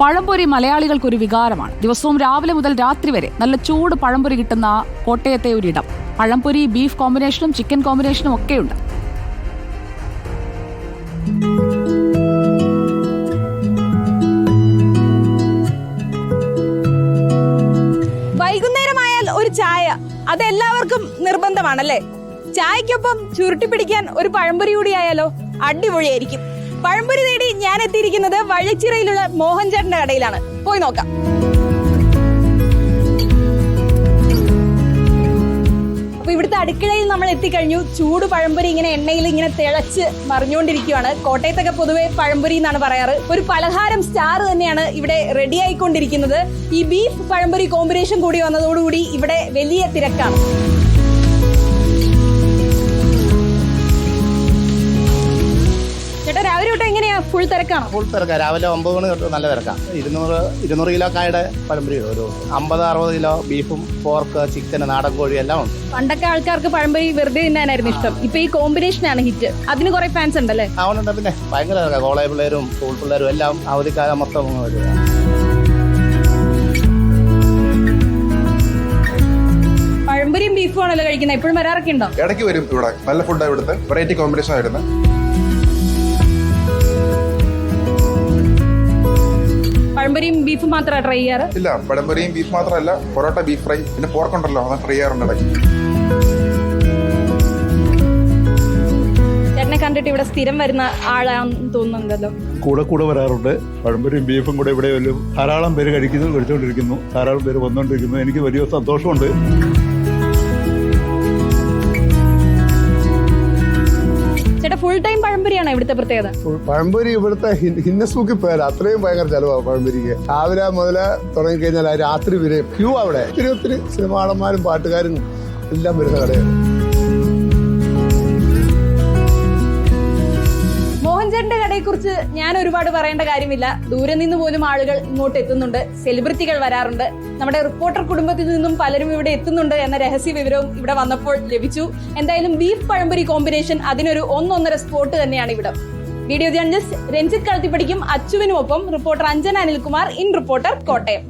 പഴംപൊരി മലയാളികൾക്കൊരു വികാരമാണ്. ദിവസവും രാവിലെ മുതൽ രാത്രി വരെ നല്ല ചൂട് പഴംപൊരി കിട്ടുന്ന കോട്ടയത്തെ ഒരിടം. പഴംപൊരി ബീഫ് കോമ്പിനേഷനും ചിക്കൻ കോമ്പിനേഷനും ഒക്കെയുണ്ട്. വൈകുന്നേരമായാൽ ഒരു ചായ. അത് എല്ലാവർക്കും നിർബന്ധമാണല്ലേ? ചായക്കൊപ്പം ചുരുട്ടി പിടിക്കാൻ ഒരു പഴംപൊരി കൂടി ആയാലോ? അടിപൊളിയായിരിക്കും. പഴംപൊരി തേടി ഞാൻ എത്തിയിരിക്കുന്നത് വഴിച്ചിറയിലുള്ള മോഹൻ ചേട്ടന്റെ കടയിലാണ്. പോയി നോക്കാം. അപ്പൊ ഇവിടുത്തെ അടുക്കളയിൽ നമ്മൾ എത്തിക്കഴിഞ്ഞു. ചൂട് പഴംപൊരി ഇങ്ങനെ എണ്ണയിൽ ഇങ്ങനെ തിളച്ച് മറിഞ്ഞുകൊണ്ടിരിക്കുകയാണ് കോട്ടയത്തൊക്കെ പൊതുവെ പഴംപൊരി എന്നാണ് പറയാറ്. ഒരു പലഹാരം സ്റ്റാർ തന്നെയാണ് ഇവിടെ റെഡി ആയിക്കൊണ്ടിരിക്കുന്നത്. ഈ ബീഫ് പഴംപൊരി കോമ്പിനേഷൻ കൂടി വന്നതോടുകൂടി ഇവിടെ വലിയ തിരക്കാണ്. ഫുൾ തിരക്കാണ്? ഫുൾ തിരക്കാണ് രാവിലെ ഒമ്പത് മണി തൊട്ട് നല്ല തിരക്കാണ് ഇരുന്നൂറ് ഇരുന്നൂറ് കിലോ കായുടെ പഴംപൊരി ഒരു അമ്പത് അറുപത് കിലോ ബീഫും പോർക്ക് ചിക്കൻ നാടൻ കോഴി എല്ലാം ഉണ്ട്. പണ്ടൊക്കെ ആൾക്കാർക്ക് പഴംപൊരി വെറുതെ തിന്നാനായിരുന്നു ഇഷ്ടം. ഇപ്പൊ ഈ കോമ്പിനേഷൻ ആണ് ഹിറ്റ് അതിന് കുറെ ഫാൻസ് ഉണ്ടല്ലേ? അവനുണ്ട് പിന്നെ ഭയങ്കര തിരക്കാണ് കോളേജ് പിള്ളേരും സ്കൂൾ പിള്ളേരും എല്ലാം അവധിക്കാലം മൊത്തം വരിക പഴംപൊരിയും ബീഫും ആണല്ലോ കഴിക്കുന്നത്. എപ്പോഴും വരാറൊക്കെ ഉണ്ടോ? ഇടയ്ക്ക് വരും ഇവിടെ. നല്ല ഫുഡാണ് ഇവിടുത്തെ. വെറൈറ്റി കോമ്പിനേഷൻ ആയിരുന്നു പഴംപൊരിയും ബീഫും മാത്രമാണ് ട്രൈ ചെയ്യാറ്? ഇല്ല പഴംപൊരിയും ബീഫ് മാത്രമല്ല പൊറോട്ട ബീഫ് ഫ്രൈ പിന്നെ പോർക്കുണ്ടല്ലോ അത് ട്രൈ ചെയ്യാറുണ്ട് ഇടയ്ക്ക്. ചേട്ടനെ കണ്ടിട്ട് ഇവിടെ സ്ഥിരം വരുന്ന ആളാണെന്ന് തോന്നുന്നുണ്ടല്ലോ. കൂടെ കൂടെ വരാറുണ്ട്. പഴംപൊരിയും ബീഫും കൂടെ ഇവിടെ വരും ധാരാളം പേര് കഴിക്കുന്നു കഴിച്ചുകൊണ്ടിരിക്കുന്നു ധാരാളം പേര് വന്നുകൊണ്ടിരിക്കുന്നു എനിക്ക് വലിയ സന്തോഷമുണ്ട്. ഫുൾ ടൈം പഴംപൊരിയാണ് ഇവിടുത്തെ പ്രത്യേകത? പഴംപൊരി ഇവിടുത്തെ ഹിന്നസ് ബുക്കിൽ പേര് അത്രയും ഭയങ്കര ചെലവാണ് പഴംപൊരിക്ക്. രാവിലെ മുതൽ തുടങ്ങി കഴിഞ്ഞാൽ രാത്രി വരെ ക്യൂ അവിടെ. ഒത്തിരി ഒത്തിരി സിനിമാളന്മാരും പാട്ടുകാരും എല്ലാം വരുന്ന കടയാണ്. ഒരുപാട് പറയേണ്ട കാര്യമില്ല. ദൂരെ നിന്ന് പോലും ആളുകൾ ഇങ്ങോട്ട് എത്തുന്നുണ്ട്. സെലിബ്രിറ്റികൾ വരാറുണ്ട്. നമ്മുടെ റിപ്പോർട്ടർ കുടുംബത്തിൽ നിന്നും പലരും ഇവിടെ എത്തുന്നുണ്ട് എന്ന രഹസ്യ വിവരവും ഇവിടെ വന്നപ്പോൾ ലഭിച്ചു. എന്തായാലും ബീഫ് പഴംപൊരി കോമ്പിനേഷൻ അതിനൊരു ഒന്നൊന്നര സ്പോട്ട് തന്നെയാണ് ഇവിടെ. വീഡിയോ ജേർണലിസ്റ്റ് രഞ്ജിത്ത് കളത്തിപ്പടിക്കും അച്ചുവിനുമൊപ്പം reporter Anjana Anilkumar in reporter Kottayam.